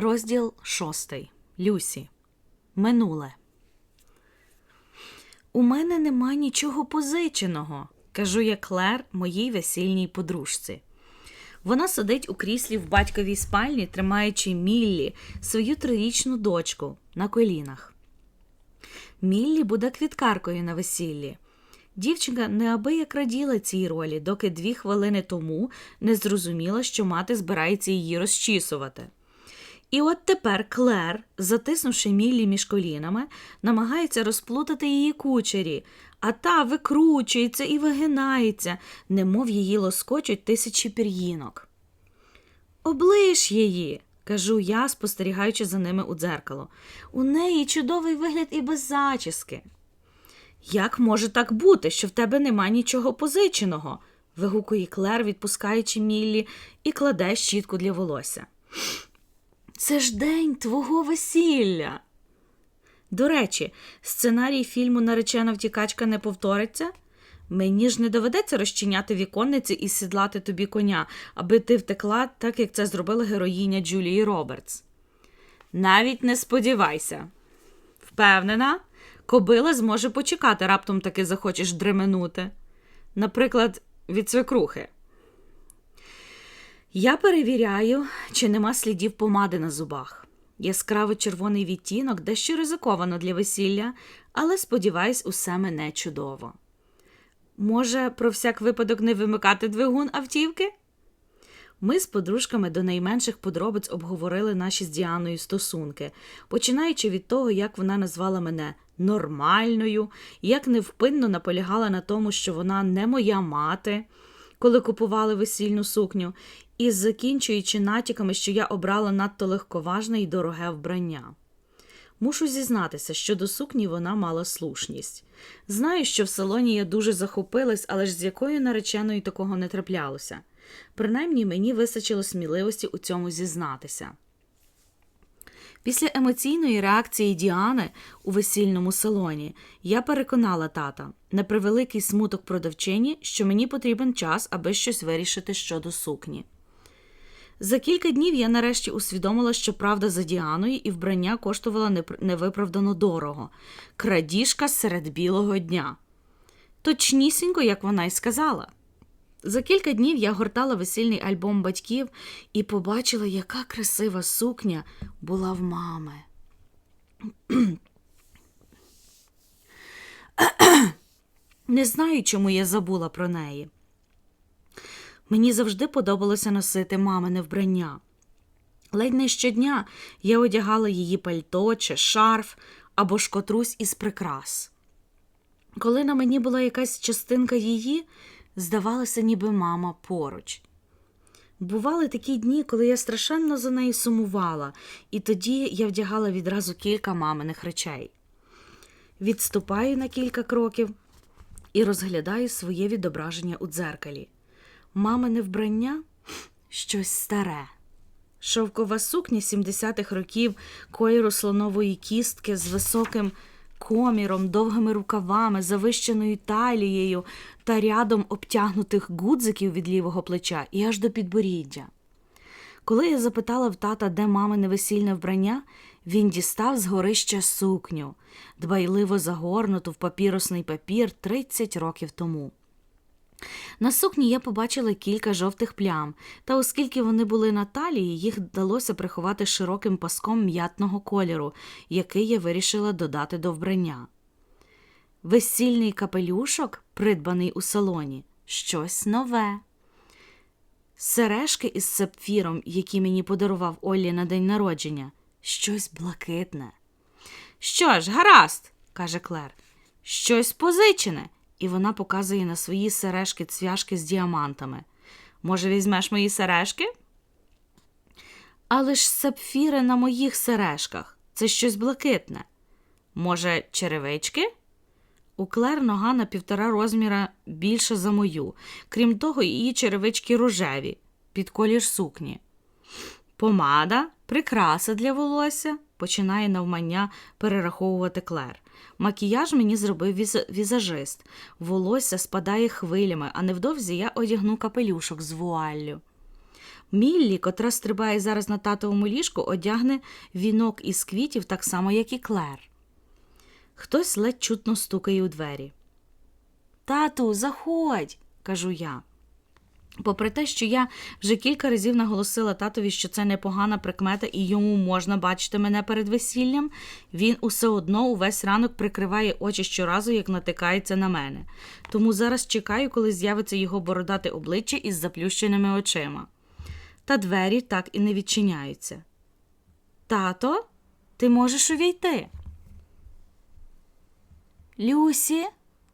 Розділ шостий. Люсі. Минуле. У мене нема нічого позиченого, кажу я Клер моїй весільній подружці. Вона сидить у кріслі в батьковій спальні, тримаючи Міллі, свою трирічну дочку, на колінах. Міллі буде квіткаркою на весіллі. Дівчинка неабияк раділа цій ролі, доки дві хвилини тому не зрозуміла, що мати збирається її розчісувати. І от тепер Клер, затиснувши Міллі між колінами, намагається розплутати її кучері, а та викручується і вигинається, немов її лоскочуть тисячі пір'їнок. Оближ її, кажу я, спостерігаючи за ними у дзеркало. У неї чудовий вигляд і без зачіски. Як може так бути, що в тебе нема нічого позиченого? вигукує Клер, відпускаючи Міллі, і кладе щітку для волосся. Це ж день твого весілля. До речі, сценарій фільму Наречена втікачка не повториться. Мені ж не доведеться розчиняти віконниці і сідлати тобі коня, аби ти втекла, так як це зробила героїня Джулії Робертс. Навіть не сподівайся. Впевнена, кобила зможе почекати, раптом таки захочеш дременути. Наприклад, від свекрухи. Я перевіряю, чи нема слідів помади на зубах. Яскраво червоний відтінок дещо ризиковано для весілля, але сподіваюсь, усе мене чудово. Може, про всяк випадок не вимикати двигун автівки? Ми з подружками до найменших подробиць обговорили наші з Діаною стосунки, починаючи від того, як вона назвала мене нормальною, як невпинно наполягала на тому, що вона не моя мати, коли купували весільну сукню, і закінчуючи натяками, що я обрала надто легковажне і дороге вбрання. Мушу зізнатися, що до сукні вона мала слушність. Знаю, що в салоні я дуже захопилась, але ж з якою нареченою такого не траплялося. Принаймні мені вистачило сміливості у цьому зізнатися. Після емоційної реакції Діани у весільному салоні я переконала тата, на превеликий смуток продавчині, що мені потрібен час, аби щось вирішити щодо сукні. За кілька днів я нарешті усвідомила, що правда за Діаною і вбрання коштувало непр- невиправдано дорого крадіжка серед білого дня. Точнісінько, як вона й сказала. За кілька днів я гортала весільний альбом батьків і побачила, яка красива сукня була в мами. Не знаю, чому я забула про неї. Мені завжди подобалося носити мамине вбрання. Ледь не щодня я одягала її пальто чи шарф або ж котрусь із прикрас. Коли на мені була якась частинка її, здавалося, ніби мама поруч. Бували такі дні, коли я страшенно за нею сумувала, і тоді я вдягала відразу кілька маминих речей. Відступаю на кілька кроків і розглядаю своє відображення у дзеркалі. Мамине вбрання щось старе. Шовкова сукня 70-х років кольору слонової кістки з високим коміром, довгими рукавами, завищеною талією та рядом обтягнутих гудзиків від лівого плеча і аж до підборіддя. Коли я запитала в тата, де мамине весільне вбрання, він дістав з горища сукню, дбайливо загорнуту в папіросний папір 30 років тому. На сукні я побачила кілька жовтих плям, та оскільки вони були на талії, їх вдалося приховати широким паском м'ятного кольору, який я вирішила додати до вбрання. Весільний капелюшок, придбаний у салоні, щось нове. Сережки із сапфіром, які мені подарував Оллі на день народження, щось блакитне. Що ж, гаразд, каже Клер, щось позичене і вона показує на свої сережки цвяшки з діамантами. Може, візьмеш мої сережки? Але ж сапфіри на моїх сережках це щось блакитне. Може, черевички? У Клер нога на півтора розміра більша за мою. Крім того, її черевички рожеві, під колір сукні. Помада, прикраса для волосся, починає навмання перераховувати Клер. Макіяж мені зробив віз- візажист. Волосся спадає хвилями, а невдовзі я одягну капелюшок з вуаллю. Міллі, котра стрибає зараз на татовому ліжку, одягне вінок із квітів так само, як і Клер. Хтось ледь чутно стукає у двері. Тату, заходь, кажу я. Попри те, що я вже кілька разів наголосила татові, що це непогана прикмета і йому можна бачити мене перед весіллям, він усе одно увесь ранок прикриває очі щоразу, як натикається на мене. Тому зараз чекаю, коли з'явиться його бородате обличчя із заплющеними очима. Та двері так і не відчиняються. Тато, ти можеш увійти. Люсі,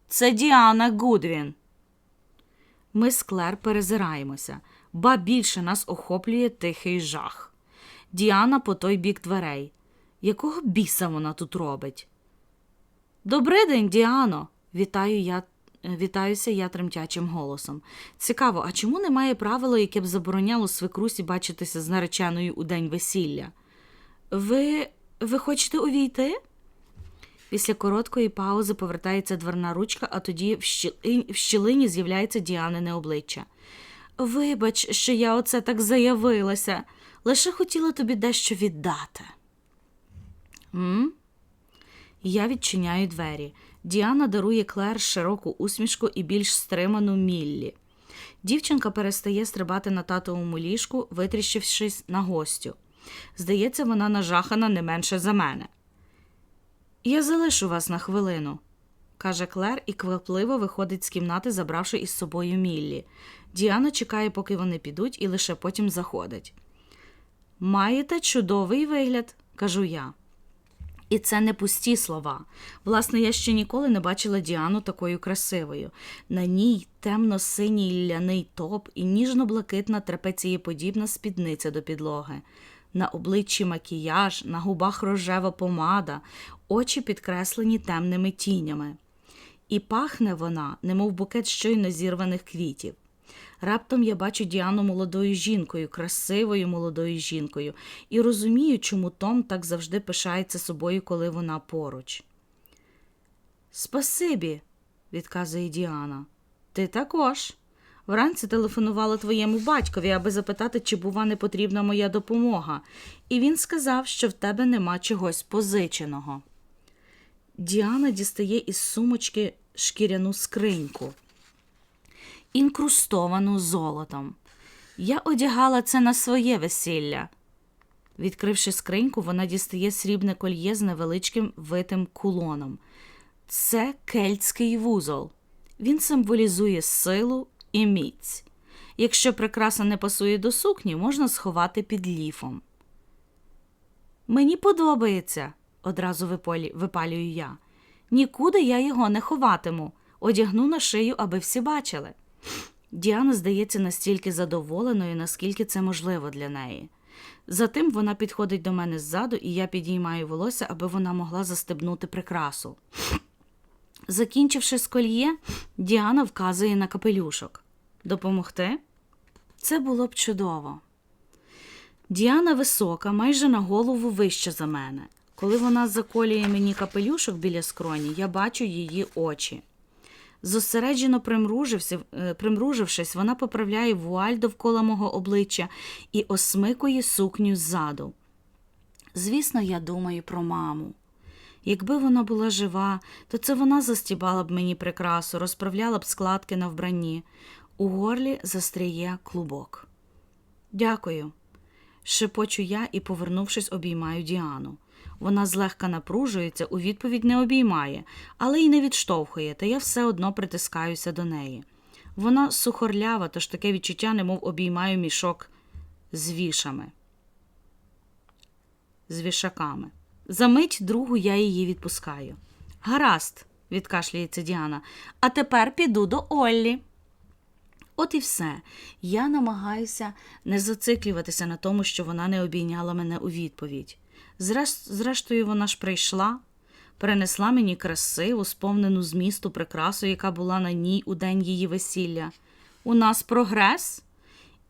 це Діана Гудвін. Ми з Клер перезираємося, ба більше нас охоплює тихий жах. Діана по той бік дверей. Якого біса вона тут робить? Добрий день, Діано. Вітаю я. Вітаюся я тремтячим голосом. Цікаво, а чому немає правила, яке б забороняло свекрусі бачитися з нареченою у день весілля? Ви. ви хочете увійти? Після короткої паузи повертається дверна ручка, а тоді в щілині, з'являється Діанине обличчя. Вибач, що я оце так заявилася, лише хотіла тобі дещо віддати. М? Я відчиняю двері. Діана дарує Клер широку усмішку і більш стриману Міллі. Дівчинка перестає стрибати на татовому ліжку, витріщившись на гостю. Здається, вона нажахана не менше за мене. Я залишу вас на хвилину, каже Клер і квапливо виходить з кімнати, забравши із собою Міллі. Діана чекає, поки вони підуть, і лише потім заходить. Маєте чудовий вигляд, кажу я. І це не пусті слова. Власне, я ще ніколи не бачила Діану такою красивою. На ній темно-синій ляний топ і ніжно-блакитна трапецієподібна спідниця до підлоги. На обличчі макіяж, на губах рожева помада, очі підкреслені темними тінями. І пахне вона, немов букет щойно зірваних квітів. Раптом я бачу Діану молодою жінкою, красивою молодою жінкою, і розумію, чому Том так завжди пишається собою, коли вона поруч. Спасибі, відказує Діана. Ти також. Вранці телефонувала твоєму батькові, аби запитати, чи, бува, не потрібна моя допомога, і він сказав, що в тебе нема чогось позиченого. Діана дістає із сумочки шкіряну скриньку, інкрустовану золотом. Я одягала це на своє весілля. Відкривши скриньку, вона дістає срібне кольє з невеличким витим кулоном. Це кельтський вузол. Він символізує силу і міць. Якщо прикраса не пасує до сукні, можна сховати під ліфом. Мені подобається, одразу випалюю я. Нікуди я його не ховатиму. Одягну на шию, аби всі бачили. Діана здається настільки задоволеною, наскільки це можливо для неї. Затим вона підходить до мене ззаду, і я підіймаю волосся, аби вона могла застебнути прикрасу. Закінчивши з кольє, Діана вказує на капелюшок. Допомогти? Це було б чудово. Діана висока, майже на голову вища за мене. Коли вона заколює мені капелюшок біля скроні, я бачу її очі. Зосереджено е, примружившись, вона поправляє вуаль довкола мого обличчя і осмикує сукню ззаду. Звісно, я думаю про маму. Якби вона була жива, то це вона застібала б мені прикрасу, розправляла б складки на вбранні. У горлі застряє клубок. Дякую. Шепочу я і, повернувшись, обіймаю Діану. Вона злегка напружується, у відповідь не обіймає, але й не відштовхує, та я все одно притискаюся до неї. Вона сухорлява, тож таке відчуття, немов обіймаю мішок з вішами з вішаками. За мить другу я її відпускаю. Гаразд, відкашлюється Діана. А тепер піду до Оллі. От і все. Я намагаюся не зациклюватися на тому, що вона не обійняла мене у відповідь. Зрештою, вона ж прийшла, перенесла мені красиву, сповнену змісту прикрасу, яка була на ній у день її весілля. У нас прогрес,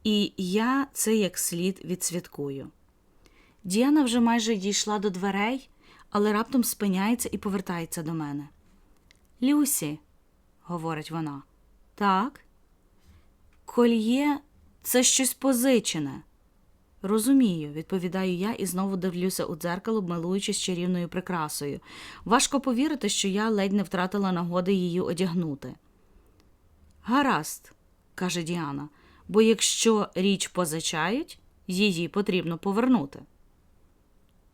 і я це як слід відсвяткую. Діана вже майже дійшла до дверей, але раптом спиняється і повертається до мене. Люсі, говорить вона, так. Кольє Це щось позичене. Розумію, відповідаю я і знову дивлюся у дзеркало, милуючись чарівною прикрасою. Важко повірити, що я ледь не втратила нагоди її одягнути. Гаразд, каже Діана, бо якщо річ позичають, її потрібно повернути.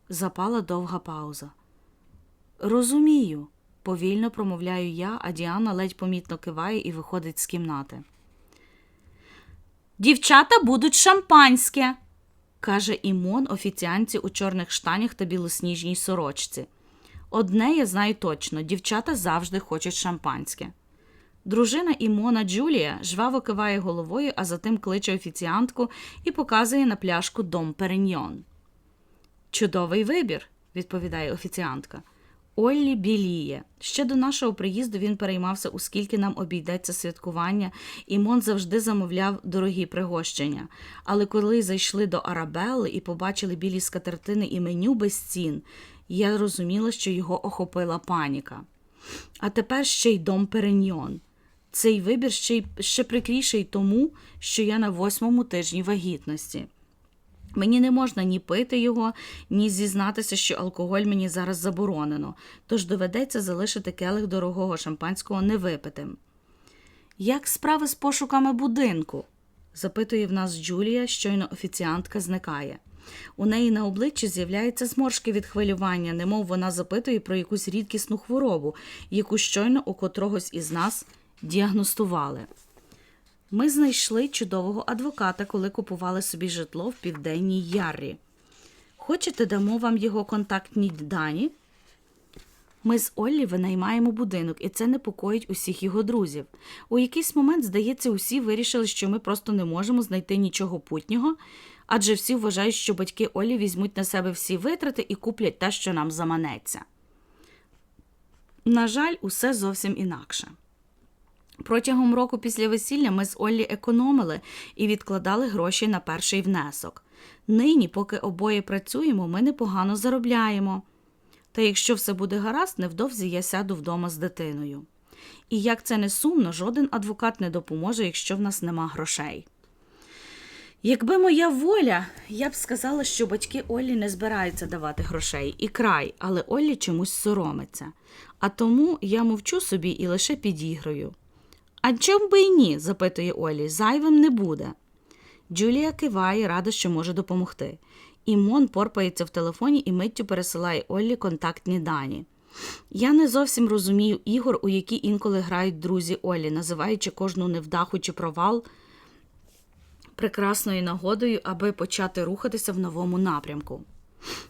Запала довга пауза. Розумію, повільно промовляю я, а Діана ледь помітно киває і виходить з кімнати. Дівчата будуть шампанське, каже Імон офіціанці у чорних штанях та білосніжній сорочці. Одне я знаю точно дівчата завжди хочуть шампанське. Дружина Імона Джулія жваво киває головою, а затим кличе офіціантку і показує на пляшку Дом Переньйон. Чудовий вибір, відповідає офіціантка. Оллі біліє. Ще до нашого приїзду він переймався, у скільки нам обійдеться святкування, і Мон завжди замовляв дорогі пригощення. Але коли зайшли до Арабелли і побачили білі скатертини і меню без цін, я розуміла, що його охопила паніка. А тепер ще й дом Переньйон. Цей вибір ще й ще прикріший тому, що я на восьмому тижні вагітності. Мені не можна ні пити його, ні зізнатися, що алкоголь мені зараз заборонено, тож доведеться залишити келих дорогого шампанського невипитим. Як справи з пошуками будинку? запитує в нас Джулія, щойно офіціантка зникає. У неї на обличчі з'являються зморшки від хвилювання, немов вона запитує про якусь рідкісну хворобу, яку щойно у котрогось із нас діагностували. Ми знайшли чудового адвоката, коли купували собі житло в південній Яррі. Хочете, дамо вам його контактні дані? Ми з Оллі винаймаємо будинок, і це непокоїть усіх його друзів. У якийсь момент, здається, усі вирішили, що ми просто не можемо знайти нічого путнього, адже всі вважають, що батьки Олі візьмуть на себе всі витрати і куплять те, що нам заманеться. На жаль, усе зовсім інакше. Протягом року після весілля ми з Оллі економили і відкладали гроші на перший внесок. Нині, поки обоє працюємо, ми непогано заробляємо. Та якщо все буде гаразд, невдовзі я сяду вдома з дитиною. І як це не сумно, жоден адвокат не допоможе, якщо в нас нема грошей. Якби моя воля, я б сказала, що батьки Оллі не збираються давати грошей і край, але Оллі чомусь соромиться. А тому я мовчу собі і лише підіграю. А чом би й ні? запитує Олі, зайвим не буде. Джулія киває, рада, що може допомогти. Імон порпається в телефоні і миттю пересилає Оллі контактні дані. Я не зовсім розумію ігор, у які інколи грають друзі Олі, називаючи кожну невдаху чи провал прекрасною нагодою, аби почати рухатися в новому напрямку.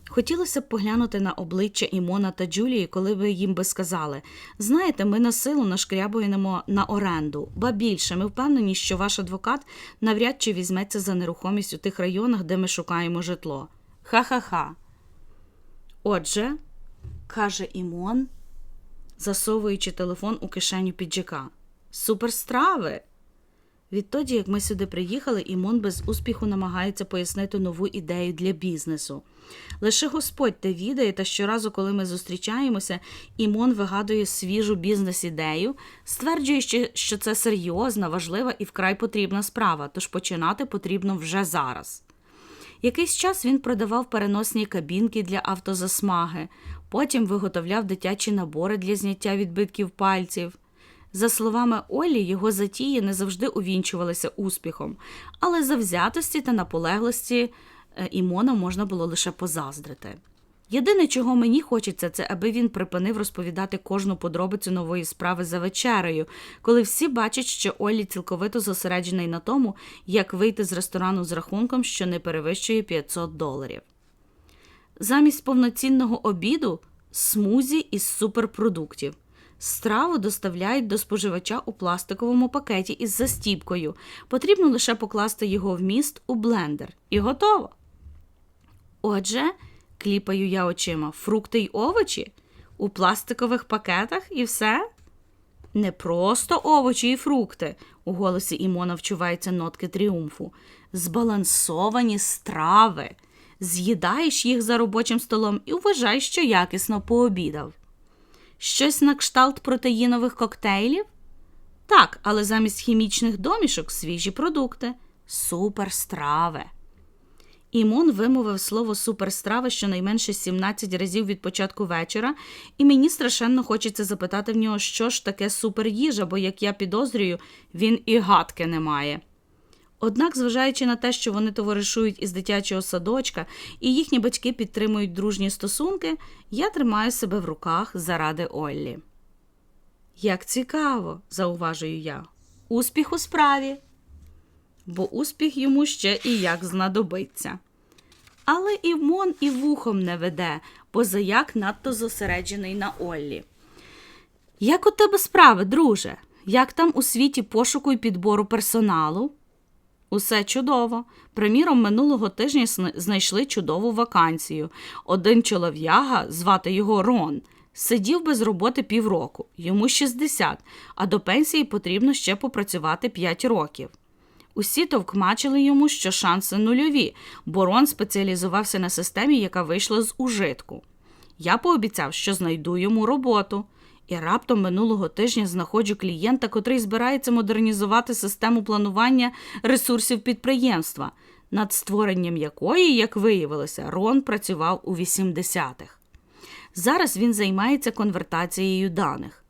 Хотілося б поглянути на обличчя Імона та Джулії, коли ви їм би сказали знаєте, ми на силу нашкрябуємо на оренду, ба більше, ми впевнені, що ваш адвокат навряд чи візьметься за нерухомість у тих районах, де ми шукаємо житло. Ха-ха-ха. Отже, каже Імон, засовуючи телефон у кишеню піджака. Суперстрави! Відтоді, як ми сюди приїхали, Імон без успіху намагається пояснити нову ідею для бізнесу. Лише Господь те відає, та щоразу, коли ми зустрічаємося, Імон вигадує свіжу бізнес-ідею, стверджуючи, що це серйозна, важлива і вкрай потрібна справа, тож починати потрібно вже зараз. Якийсь час він продавав переносні кабінки для автозасмаги, потім виготовляв дитячі набори для зняття відбитків пальців. За словами Олі, його затії не завжди увінчувалися успіхом, але завзятості та наполеглості е, Імона можна було лише позаздрити. Єдине, чого мені хочеться, це аби він припинив розповідати кожну подробицю нової справи за вечерею, коли всі бачать, що Олі цілковито зосереджений на тому, як вийти з ресторану з рахунком, що не перевищує 500 доларів. Замість повноцінного обіду смузі із суперпродуктів. Страву доставляють до споживача у пластиковому пакеті із застіпкою. Потрібно лише покласти його вміст у блендер. І готово. Отже, кліпаю я очима, фрукти й овочі у пластикових пакетах і все. Не просто овочі і фрукти, у голосі Імона вчуваються нотки тріумфу. Збалансовані страви. З'їдаєш їх за робочим столом і вважай, що якісно пообідав. Щось на кшталт протеїнових коктейлів? Так, але замість хімічних домішок свіжі продукти, суперстрави. Імон вимовив слово суперстрави щонайменше 17 разів від початку вечора, і мені страшенно хочеться запитати в нього, що ж таке суперїжа, бо, як я підозрюю, він і гадки не має. Однак, зважаючи на те, що вони товаришують із дитячого садочка і їхні батьки підтримують дружні стосунки, я тримаю себе в руках заради Оллі. Як цікаво, зауважую я. Успіх у справі. Бо успіх йому ще і як знадобиться. Але і Мон і вухом не веде, позаяк надто зосереджений на Оллі. Як у тебе справи, друже? Як там у світі пошуку і підбору персоналу? Усе чудово. Приміром, минулого тижня знайшли чудову вакансію. Один чолов'яга, звати його Рон, сидів без роботи півроку, йому 60, а до пенсії потрібно ще попрацювати 5 років. Усі товкмачили йому, що шанси нульові, бо Рон спеціалізувався на системі, яка вийшла з ужитку. Я пообіцяв, що знайду йому роботу. І раптом минулого тижня знаходжу клієнта, котрий збирається модернізувати систему планування ресурсів підприємства, над створенням якої, як виявилося, Рон працював у 80-х. Зараз він займається конвертацією даних.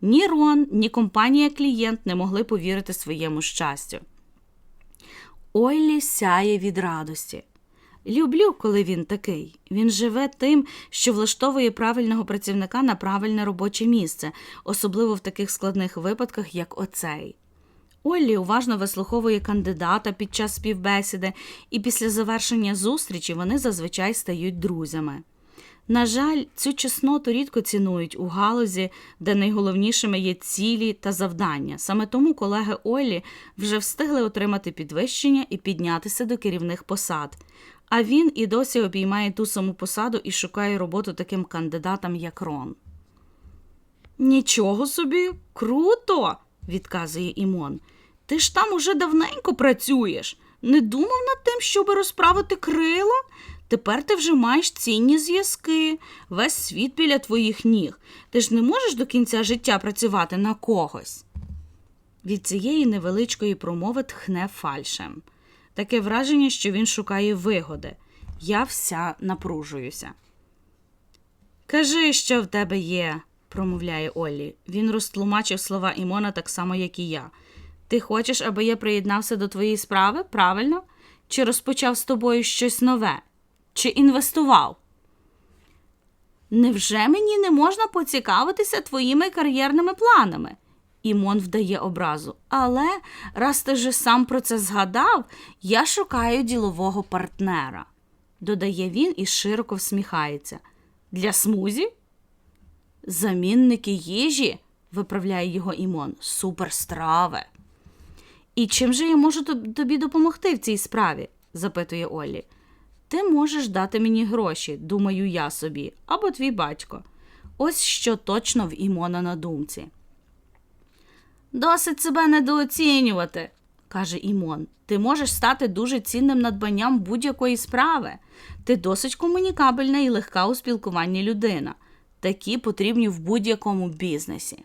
Ні Рон, ні компанія клієнт не могли повірити своєму щастю. Ойлі сяє від радості. Люблю, коли він такий. Він живе тим, що влаштовує правильного працівника на правильне робоче місце, особливо в таких складних випадках, як оцей. Оллі уважно вислуховує кандидата під час співбесіди, і після завершення зустрічі вони зазвичай стають друзями. На жаль, цю чесноту рідко цінують у галузі, де найголовнішими є цілі та завдання. Саме тому колеги Оллі вже встигли отримати підвищення і піднятися до керівних посад. А він і досі обіймає ту саму посаду і шукає роботу таким кандидатам, як Рон. Нічого собі, круто, відказує Імон. Ти ж там уже давненько працюєш. Не думав над тим, щоби розправити крила? Тепер ти вже маєш цінні зв'язки, весь світ біля твоїх ніг. Ти ж не можеш до кінця життя працювати на когось. Від цієї невеличкої промови тхне фальшем. Таке враження, що він шукає вигоди. Я вся напружуюся. Кажи, що в тебе є, промовляє Оллі. Він розтлумачив слова Імона так само, як і я. Ти хочеш, аби я приєднався до твоєї справи, правильно? Чи розпочав з тобою щось нове? Чи інвестував? Невже мені не можна поцікавитися твоїми кар'єрними планами? Імон вдає образу. Але раз ти же сам про це згадав, я шукаю ділового партнера, додає він і широко всміхається. Для смузі? Замінники їжі, виправляє його Імон, суперстрави. І чим же я можу тобі допомогти в цій справі? запитує Олі. Ти можеш дати мені гроші, думаю я собі, або твій батько. Ось що точно в Імона на думці. Досить себе недооцінювати, каже Імон. Ти можеш стати дуже цінним надбанням будь-якої справи. Ти досить комунікабельна і легка у спілкуванні людина. Такі потрібні в будь-якому бізнесі.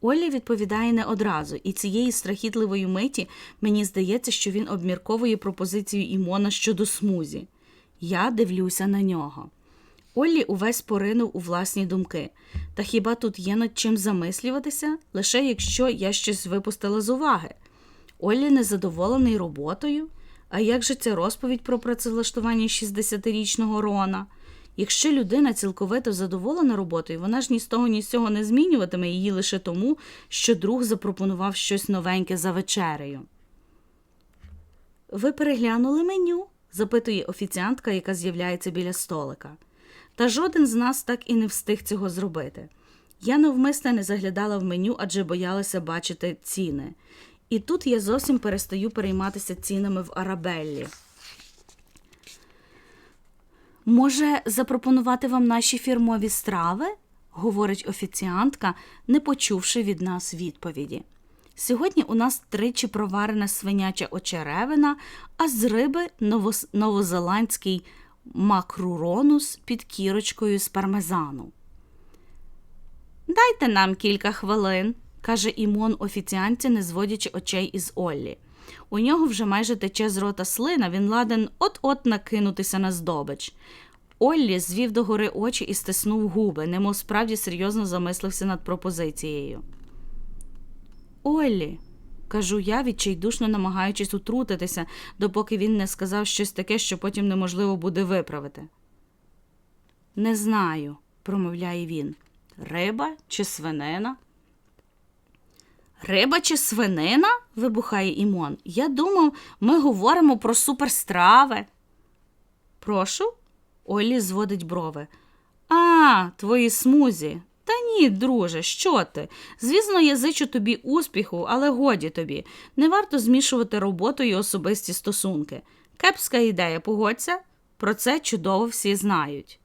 Олі відповідає не одразу, і цієї страхітливої миті мені здається, що він обмірковує пропозицію Імона щодо смузі. Я дивлюся на нього. Оллі увесь поринув у власні думки. Та хіба тут є над чим замислюватися, лише якщо я щось випустила з уваги? Оллі незадоволений роботою? А як же ця розповідь про працевлаштування 60-річного Рона? Якщо людина цілковито задоволена роботою, вона ж ні з того, ні з цього не змінюватиме її лише тому, що друг запропонував щось новеньке за вечерею. Ви переглянули меню? запитує офіціантка, яка з'являється біля столика. Та жоден з нас так і не встиг цього зробити. Я навмисне не заглядала в меню, адже боялася бачити ціни. І тут я зовсім перестаю перейматися цінами в Арабеллі. Може, запропонувати вам наші фірмові страви? говорить офіціантка, не почувши від нас відповіді. Сьогодні у нас тричі проварена свиняча очеревина, а з риби новозеландський макруронус під кірочкою з пармезану. Дайте нам кілька хвилин, каже Імон офіціанті, не зводячи очей із Оллі. У нього вже майже тече з рота слина, він ладен от-от накинутися на здобич. Оллі звів догори очі і стиснув губи, немов справді серйозно замислився над пропозицією. Оллі, кажу я, відчайдушно намагаючись утрутитися, допоки він не сказав щось таке, що потім неможливо буде виправити. Не знаю, промовляє він. Риба чи свинина? Риба чи свинина? вибухає Імон. Я думав, ми говоримо про суперстрави. Прошу? Олі зводить брови. А, твої смузі. Та ні, друже, що ти? Звісно, я зичу тобі успіху, але годі тобі. Не варто змішувати роботу і особисті стосунки. Кепська ідея, погодься? Про це чудово всі знають.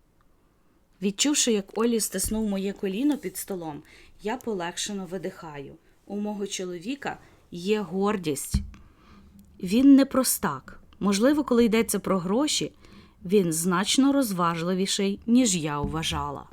Відчувши, як Олі стиснув моє коліно під столом, я полегшено видихаю. У мого чоловіка є гордість. Він не простак. Можливо, коли йдеться про гроші, він значно розважливіший, ніж я вважала.